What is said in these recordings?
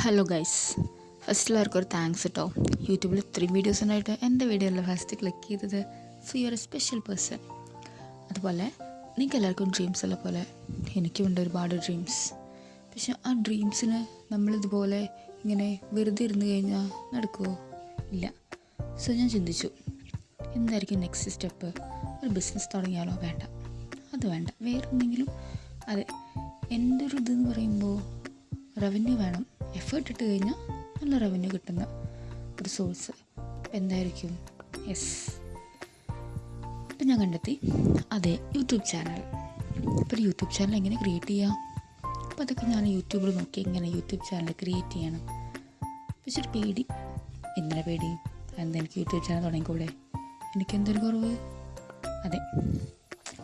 Hello guys first എല്ലാവർക്കും ഒരു thanks കേട്ടോ യൂട്യൂബിൽ ഇത്രയും വീഡിയോസ് ഉണ്ടായിട്ട് എന്റെ വീഡിയോ അല്ല ഫസ്റ്റ് ക്ലിക്ക് ചെയ്തത് so you are a special person അതുപോലെ നിങ്ങൾക്ക് എല്ലാവർക്കും ഡ്രീംസ് ഉള്ള പോലെ എനിക്കുമുണ്ട് ഒരുപാട് ഡ്രീംസ് പക്ഷെ ആ ഡ്രീംസിന് നമ്മളിതുപോലെ ഇങ്ങനെ വെറുതെ ഇരുന്ന് കഴിഞ്ഞാൽ നടക്കുമോ ഇല്ല. സോ ഞാൻ ചിന്തിച്ചു എന്തായിരിക്കും നെക്സ്റ്റ് സ്റ്റെപ്പ് ഒരു ബിസിനസ് തുടങ്ങിയാലോ? വേണ്ട. അത് വേണ്ട. വേറെ എന്തെങ്കിലും അതെ എന്റെ ഒരു ഇതെന്ന് പറയുമ്പോൾ റവന്യൂ വേണം. എഫേർട്ട് ഇട്ട് കഴിഞ്ഞാൽ നല്ല റവന്യൂ കിട്ടുന്ന ഒരു സോഴ്സ് എന്തായിരിക്കും? യെസ് ഞാൻ കണ്ടെത്തി. അതെ യൂട്യൂബ് ചാനൽ അപ്പോൾ ഒരു യൂട്യൂബ് ചാനൽ എങ്ങനെ ക്രിയേറ്റ് ചെയ്യാം? അപ്പോൾ അതൊക്കെ ഞാൻ യൂട്യൂബിൽ നോക്കി എങ്ങനെ യൂട്യൂബ് ചാനൽ ക്രിയേറ്റ് ചെയ്യണം. പക്ഷേ ഒരു പേടി. എന്തിനാ പേടി? എന്താ എനിക്ക് യൂട്യൂബ് ചാനൽ തുടങ്ങിക്കൂടെ? എനിക്ക് എന്തൊരു കുറവ്? അതെ.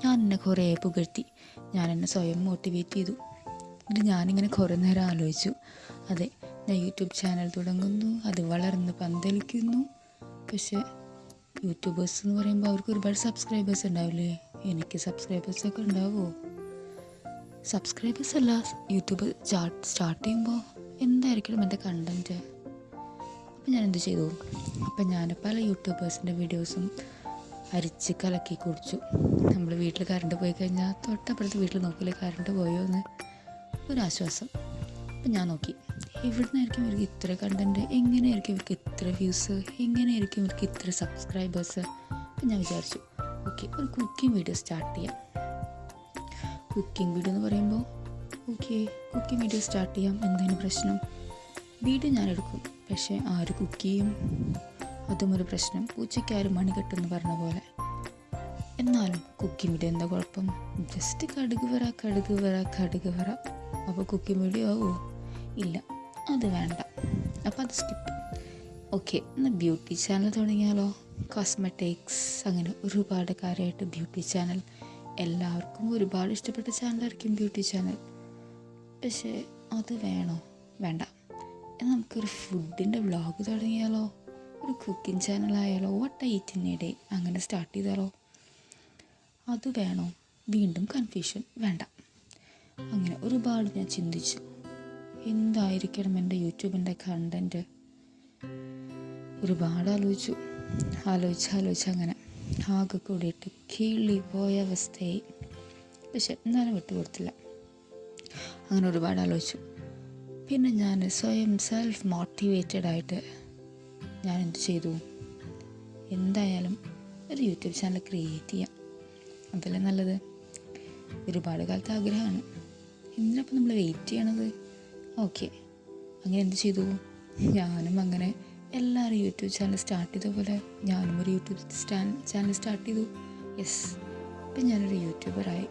ഞാൻ എന്നെ കുറേ പുകഴ്ത്തി. ഞാൻ എന്നെ സ്വയം മോട്ടിവേറ്റ് ചെയ്തു. എന്നിട്ട് ഞാനിങ്ങനെ കുറേ നേരം ആലോചിച്ചു. അതെ ഞാൻ യൂട്യൂബ് ചാനൽ തുടങ്ങുന്നു അത് വളർന്ന് പന്തലിക്കുന്നു. പക്ഷേ യൂട്യൂബേഴ്സ് എന്ന് പറയുമ്പോൾ അവർക്ക് ഒരുപാട് സബ്സ്ക്രൈബേഴ്സ് ഉണ്ടാവില്ലേ? എനിക്ക് സബ്സ്ക്രൈബേഴ്സൊക്കെ ഉണ്ടാവുമോ? സബ്സ്ക്രൈബേഴ്സ് അല്ല യൂട്യൂബ് സ്റ്റാർട്ട് ചെയ്യുമ്പോൾ എന്തായിരിക്കണം എന്റെ കണ്ടന്റ് അപ്പം ഞാൻ എന്ത് ചെയ്തു? അപ്പം ഞാൻ പല യൂട്യൂബേഴ്സിന്റെ വീഡിയോസും അരിച്ച് കലക്കി കുടിച്ചു. നമ്മൾ വീട്ടിൽ കറണ്ട് പോയി കഴിഞ്ഞാൽ തൊട്ടപ്പുറത്ത് വീട്ടിൽ നോക്കില്ലേ കറണ്ട് പോയോ എന്ന്? ഒരാശ്വാസം. അപ്പം ഞാൻ നോക്കി എവിടുന്നായിരിക്കും ഇവർക്ക് ഇത്ര കണ്ടന്റ് എങ്ങനെയായിരിക്കും ഇവർക്ക് ഇത്ര വ്യൂസ് എങ്ങനെയായിരിക്കും ഇവർക്ക് ഇത്ര സബ്സ്ക്രൈബേഴ്സ് അപ്പം ഞാൻ വിചാരിച്ചു ഓക്കെ ഒരു കുക്കിംഗ് വീഡിയോ സ്റ്റാർട്ട് ചെയ്യാം. കുക്കിംഗ് വീഡിയോ എന്ന് പറയുമ്പോൾ ഓക്കെ കുക്കിംഗ് വീഡിയോ സ്റ്റാർട്ട് ചെയ്യാം എന്താണ് പ്രശ്നം? വീഡിയോ ഞാൻ എടുക്കും പക്ഷേ ആര് കുക്ക് ചെയ്യും? അതും ഒരു പ്രശ്നം. ഉച്ചയ്ക്ക് ആര് മണി കെട്ടെന്ന് പറഞ്ഞ പോലെ. മീഡിയ എന്താ കുഴപ്പം? ജസ്റ്റ് കടുക് വര കടുക് വര കടുക് വര. അപ്പോൾ കുക്കിംഗ് വീഡിയോ ഇല്ല അത് വേണ്ട. അപ്പോൾ അത് സ്കിപ്പ് ഓക്കെ എന്നാൽ ബ്യൂട്ടി ചാനൽ തുടങ്ങിയാലോ? കോസ്മെറ്റിക്സ് അങ്ങനെ ഒരുപാട് കാര്യമായിട്ട് ബ്യൂട്ടി ചാനൽ എല്ലാവർക്കും ഒരുപാട് ഇഷ്ടപ്പെട്ട ചാനലായിരിക്കും ബ്യൂട്ടി ചാനൽ പക്ഷേ അത് വേണോ? വേണ്ട. എന്നാൽ നമുക്കൊരു ഫുഡിന്റെ വ്ളോഗ് തുടങ്ങിയാലോ? ഒരു കുക്കിംഗ് ചാനലായാലോ വട്ട് ഐറ്റ് ഡേ അങ്ങനെ സ്റ്റാർട്ട് ചെയ്താലോ? അത് വേണോ? വീണ്ടും കൺഫ്യൂഷൻ വേണ്ട. അങ്ങനെ ഒരുപാട് ഞാൻ ചിന്തിച്ചു. എന്തായിരിക്കണം എന്റെ യൂട്യൂബിന്റെ കണ്ടന്റ് ഒരുപാട് ആലോചിച്ചു. ആലോചിച്ച് ആലോചിച്ച് അങ്ങനെ ആകെ കൂടിയിട്ട് കിളി പോയ അവസ്ഥയായി. പക്ഷെ എന്നാലും വിട്ടുകൊടുത്തില്ല. അങ്ങനെ ഒരുപാട് ആലോചിച്ചു. പിന്നെ ഞാൻ സ്വയം സെൽഫ് മോട്ടിവേറ്റഡ് ആയിട്ട് ഞാൻ എന്ത് ചെയ്തു? എന്തായാലും ഒരു യൂട്യൂബ് ചാനൽ ക്രിയേറ്റ് ചെയ്യാം. അതല്ലേ നല്ലത്? ഒരുപാട് കാലത്തെ ആഗ്രഹമാണ്. എന്തിനപ്പോൾ നമ്മൾ വെയിറ്റ് ചെയ്യണത്? ഓക്കെ അങ്ങനെ എന്ത് ചെയ്തു? ഞാനും അങ്ങനെ എല്ലാവരും യൂട്യൂബ് ചാനൽ സ്റ്റാർട്ട് ചെയ്ത പോലെ ഞാനും ഒരു യൂട്യൂബ് ചാനൽ സ്റ്റാർട്ട് ചെയ്തു. യെസ് ഇപ്പം ഞാനൊരു യൂട്യൂബറായി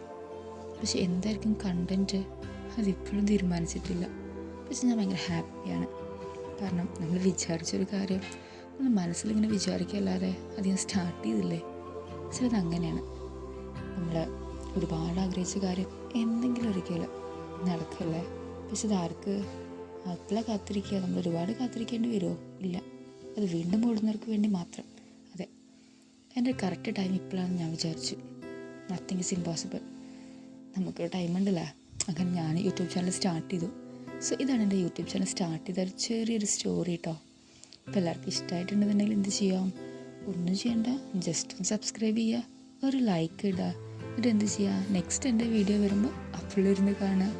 പക്ഷെ എന്തായിരിക്കും കണ്ടന്റ് അതിപ്പോഴും തീരുമാനിച്ചിട്ടില്ല. പക്ഷെ ഞാൻ ഭയങ്കര ഹാപ്പിയാണ് കാരണം നമ്മൾ വിചാരിച്ചൊരു കാര്യം നമ്മൾ മനസ്സിലിങ്ങനെ വിചാരിക്കല്ലാതെ അത് ഞാൻ സ്റ്റാർട്ട് ചെയ്തില്ലേ? ചിലത് അതങ്ങനെയാണ്. നമ്മൾ ഒരുപാട് ആഗ്രഹിച്ച കാര്യം എന്തെങ്കിലും ഒരിക്കലും നടക്കല്ലേ? പക്ഷെ ഇതാർക്ക് അത്ര കാത്തിരിക്കുക. നമ്മൾ ഒരുപാട് കാത്തിരിക്കേണ്ടി വരുമോ? ഇല്ല. അത് വീണ്ടും ഓടുന്നവർക്ക് വേണ്ടി മാത്രം. അതെ. എന്റെ കറക്റ്റ് ടൈം ഇപ്പോഴാണ് ഞാൻ വിചാരിച്ചു. നത്തിങ് ഇസ് ഇമ്പോസിബിൾ നമുക്ക് ടൈം ഉണ്ടല്ലേ. അങ്ങനെ ഞാൻ യൂട്യൂബ് ചാനൽ സ്റ്റാർട്ട് ചെയ്തു. സോ ഇതാണ് എന്റെ യൂട്യൂബ് ചാനൽ സ്റ്റാർട്ട് ചെയ്ത ഒരു ചെറിയൊരു സ്റ്റോറി കേട്ടോ അപ്പോൾ എല്ലാവർക്കും ഇഷ്ടമായിട്ടുണ്ടെന്നുണ്ടെങ്കിൽ എന്ത് ചെയ്യാം? ഒന്നും ചെയ്യണ്ട. ജസ്റ്റ് ഒന്ന് സബ്സ്ക്രൈബ് ചെയ്യുക. ഒരു ലൈക്ക് ഇടുക. എന്നിട്ട് എന്ത് ചെയ്യുക നെക്സ്റ്റ് എന്റെ വീഡിയോ വരുമ്പോൾ അപ്പോഴിരുന്ന് കാണുക